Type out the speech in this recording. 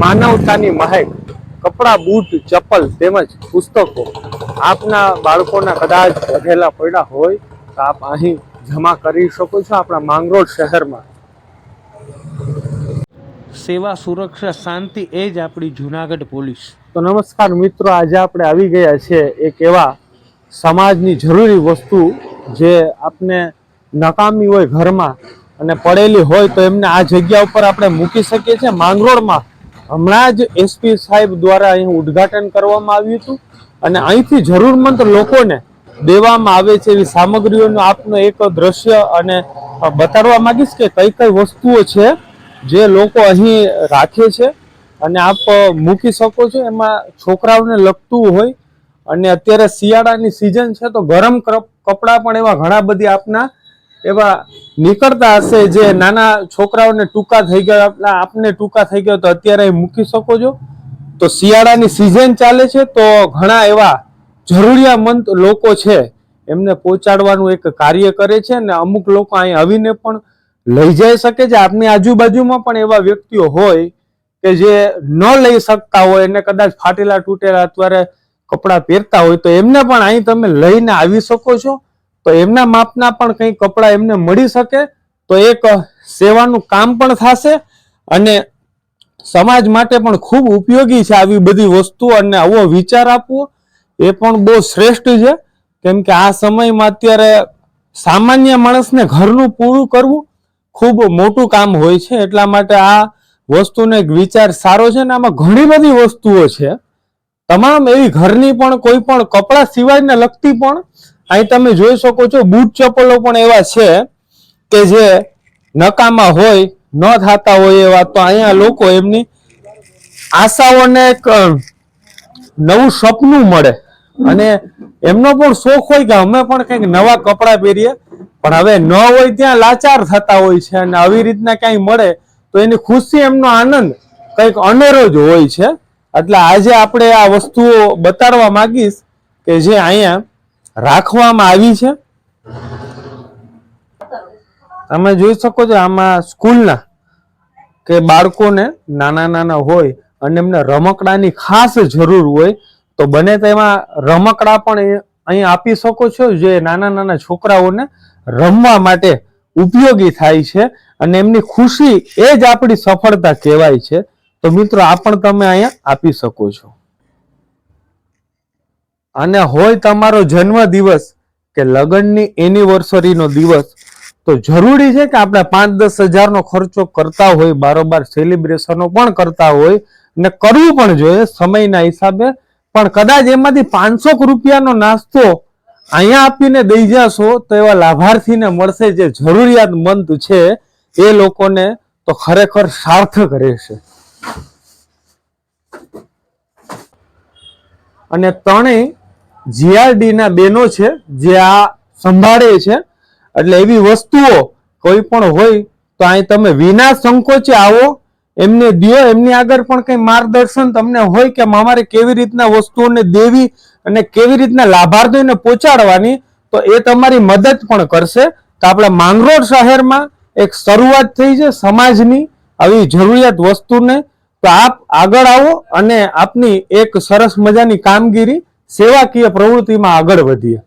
માનવતાની મહેક કપડા બૂટ ચપ્પલ તેમજ પુસ્તકો આપના બાળકોના કદાચ વધેલા પડ્યા હોય તો આપ અહીં જમા કરી શકો છો આપણા માંગરોળ શહેરમાં. સેવા સુરક્ષા શાંતિ એ જ આપણી જુનાગઢ પોલીસ. તો નમસ્કાર મિત્રો આજે આપણે આવી ગયા છે એક એવા સમાજની જરૂરી વસ્તુ જે આપને નકામી હોય ઘરમાં અને પડેલી હોય તો એમને આ જગ્યા ઉપર આપણે મૂકી શકીએ છીએ માંગરોળમાં. હમણાં જ એસપી સાહેબ દ્વારા અહીં ઉદ્ઘાટન કરવામાં આવ્યું હતું અને અહીંથી જરૂરમંદ લોકોને દેવામાં આવે છે એવી સામગ્રીઓનું આપનું એક દ્રશ્ય અને બતાડવા માંગીશ કે કઈ કઈ વસ્તુઓ છે જે લોકો અહીં રાખે છે અને આપ મૂકી શકો છો. એમાં છોકરાઓને લગતું હોય અને અત્યારે શિયાળાની સિઝન છે તો ગરમ કપ- કપડાં પણ એવા ઘણા બધી આપના એવા નીકળતા હશે જે નાના છોકરાઓને ટૂંકા થઈ ગયા, આપને ટૂંકા થઈ ગયા, તો અત્યારે મૂકી શકો છો. તો શિયાળાની સિઝન ચાલે છે, તો ઘણા એવા જરૂરિયામંદ લોકો છે, એમને પહોંચાડવાનું એક કાર્ય કરે છે અને અમુક લોકો અહીં આવીને પણ લઈ જઈ શકે છે. આપની આજુબાજુમાં પણ એવા વ્યક્તિઓ હોય કે જે ન લઈ શકતા હોય, એને કદાચ ફાટેલા તૂટેલા અત્યારે કપડાં પહેરતા હોય, તો એમને પણ અહીં તમે લઈને આવી શકો છો. તો એમના માપના પણ કંઈ કપડાં એમને મળી શકે, તો એક સેવાનું કામ પણ થશે અને સમાજ માટે પણ ખૂબ ઉપયોગી છે આવી બધી વસ્તુ અને આવો વિચાર આપવો, એ પણ બહુ શ્રેષ્ઠ છે. કેમ કે આ સમયમાં અત્યારે સામાન્ય માણસને ઘરનું પૂરું કરવું ખૂબ મોટું કામ હોય છે, એટલા માટે આ વસ્તુનો એક વિચાર સારો છે ને આમાં ઘણી બધી વસ્તુઓ છે. તમામ એવી ઘરની પણ કોઈ પણ કપડાં સિવાયને લગતી પણ અહીં તમે જોઈ શકો છો, બૂટ ચપ્પલો પણ એવા છે કે જે નકામા હોય, ન થતા હોય એવા. તો અહીંયા લોકો એમની આશાઓને એક નવું સપનું મળે. અને એમનો પણ શોખ હોય કે અમે પણ કંઈક નવા કપડાં પહેરીએ. પણ હવે ન હોય ત્યાં લાચાર થતા હોય છે અને આવી રીતના ક્યાંય મળે, તો એની ખુશી, એમનો આનંદ કંઈક અનેરો જ હોય છે. એટલે આજે આપણે આ વસ્તુઓ બતાડવા માંગીશ કે જે અહીંયા રાખવામાં આવી છે? તમે જોઈ શકો છો આમાં સ્કૂલના કે બાળકોને નાના નાના હોય અને એમને રમકડાની ખાસ જરૂર હોય, તો બને તેમાં રમકડા પણ અહીં આપી શકો છો જે નાના નાના છોકરાઓને રમવા માટે ઉપયોગી થાય છે અને એમની ખુશી એ જ આપણી સફળતા કહેવાય છે. તો મિત્રો, આ પણ તમે અહીંયા આપી શકો છો. અને હોય તમારો જન્મ દિવસ કે લગ્નની એનિવર્સરીનો દિવસ, તો જરૂરી છે કે આપણે પાંચ દસ હજારનો ખર્ચો કરતા હોય, બારોબાર સેલિબ્રેશનો પણ કરતા હોય ને કરવું પણ જોઈએ સમયના હિસાબે. પણ કદાચ એમાંથી પાંચસો રૂપિયાનો નાસ્તો અહીંયા આપીને દઈ જશો, તો એવા લાભાર્થીને મળશે જે જરૂરિયાતમંદ છે એ લોકોને તો ખરેખર સાર્થક રહેશે. અને ત્રણેય જીઆરડી ના બેનો છે, જે આ સંભાળે છે, એટલે એવી વસ્તુઓ કોઈ પણ હોય તો અહીં તમે વિના સંકોચે આવો, એમને દો એમની આગળ પણ કઈ માર્ગદર્શન તમને હોય કે અમારે કેવી રીતના વસ્તુઓને દેવી અને કેવી રીતના લાભાર્થીઓને પહોંચાડવાની, તો એ તમારી મદદ પણ કરશે. તો આપણા માંગરોળ શહેરમાં એક શરૂઆત થઈ છે સમાજની આવી જરૂરિયાત વસ્તુને. તો આપ આગળ આવો અને આપની એક સરસ મજાની કામગીરી સેવાકીય પ્રવૃત્તિમાં આગળ વધીએ.